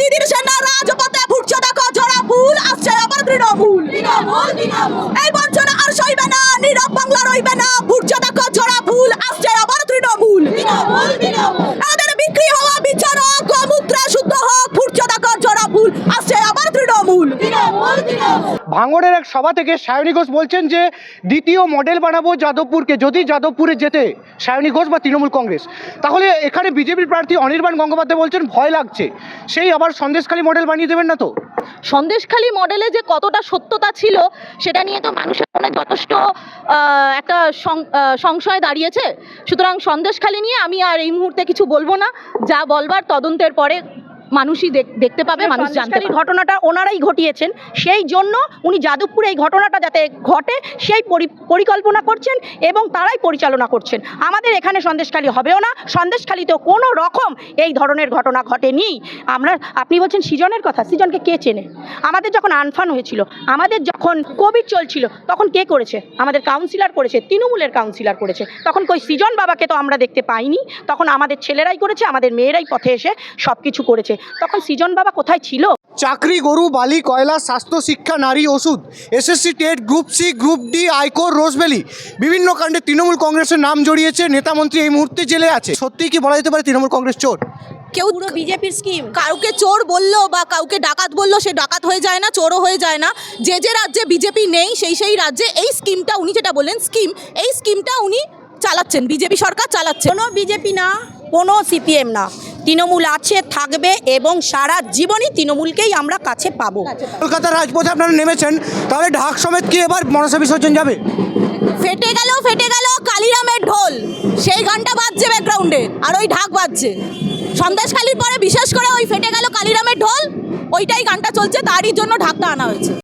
দিদির সেনা রাজপথে ফুটছে দেখো ঝরা ফুল আসছে আবার তৃণমূল। এই বঞ্চনা আর সইবে না নীরব বাংলা রইবে না। ভাঙড়ের এক সভা থেকে সায়নী ঘোষ বলছেন যে, দ্বিতীয় মডেল বানাবো যাদবপুরকে, যদি যাদবপুরে যেতে সায়নী ঘোষ বা তৃণমূল কংগ্রেস। তাহলে এখানে বিজেপির প্রার্থী অনির্বাণ গঙ্গোপাধ্যায় বলছেন, ভয় লাগছে। সেই আবার সন্দেশখালী মডেল বানিয়ে দেবেন না তো? সন্দেশখালী মডেলে যে কতটা সত্যতা ছিল, সেটা নিয়ে তো মানুষের মনে যথেষ্ট একটা সংশয় দাঁড়িয়েছে। সুতরাং সন্দেশখালী নিয়ে আমি আর এই মুহূর্তে কিছু বলব না। যা বলবার তদন্তের পরে মানুষই দেখ- দেখতে পাবে মানুষ জানতে ঘটনাটা ওনারাই ঘটিয়েছেন। সেই জন্য উনি যাদবপুরে এই ঘটনাটা যাতে ঘটে সেই পরি- পরিকল্পনা করছেন এবং তারাই পরিচালনা করছেন। আমাদের এখানে সন্দেশখালী হবেও না সন্দেশখালীতেও কোনো রকম এই ধরনের ঘটনা ঘটেনি। আমরা আপনি বলছেন সৃজনের কথা সৃজনকে কে চেনে? আমাদের যখন আনফান হয়েছিল, আমাদের যখন কোভিড চলছিল, তখন কে করেছে? আমাদের কাউন্সিলর করেছে, তৃণমূলের কাউন্সিলর করেছে। তখন কই সৃজন বাবাকে তো আমরা দেখতে পাইনি। তখন আমাদের ছেলেরাই করেছে, আমাদের মেয়েরাই পথে এসে সব কিছু করেছে। তখন সৃজন বাবা কোথায় ছিল? চাকরি গরু বালি কয়লা স্বাস্থ্য শিক্ষা নারী ওষুধ SSC TET group C group D ICORE Rose Valley বিভিন্ন কাণ্ডে তৃণমূল কংগ্রেসের নাম জড়িয়েছে নেতামন্ত্রী এই মুহূর্তে জেলে আছে। সত্যি কি বলা যেতে পারে তৃণমূল কংগ্রেস চোর? কেউ পুরো বিজেপির স্কিম কাউকে চোর বলল বা কাউকে ডাকাত বলল সে ডাকাত হয়ে যায় না চোরও হয়ে যায় না। যে যে রাজ্যে বিজেপি নেই সেই সেই রাজ্যে এই স্কিমটা উনি যেটা বললেন স্কিম এই স্কিমটা উনি চালাচ্ছেন বিজেপি সরকার চালাচ্ছে। কোনো বিজেপি না কোনো সিপিএম না। তৃণমূল আছে থাকবে এবং সারা জীবনই তৃণমূলকেই আমরা কাছে পাবো। কলকাতার রাজপথে আপনারা নেমেছেন তাহলে ঢাক সমেত কি এবার মনসা বিসর্জন যাবে? ফেটে গেল ফেটে গেল কালিরামের ঢোল। সেই গানটা বাজছে ব্যাকগ্রাউন্ডে আর ওই ঢাক বাজছে। সন্দেশখালির পরে বিশেষ করে ওই ফেটে গেল কালিরামের ঢোল ওইটাই গানটা চলছে তারই জন্য ঢাকটা আনা হয়েছে।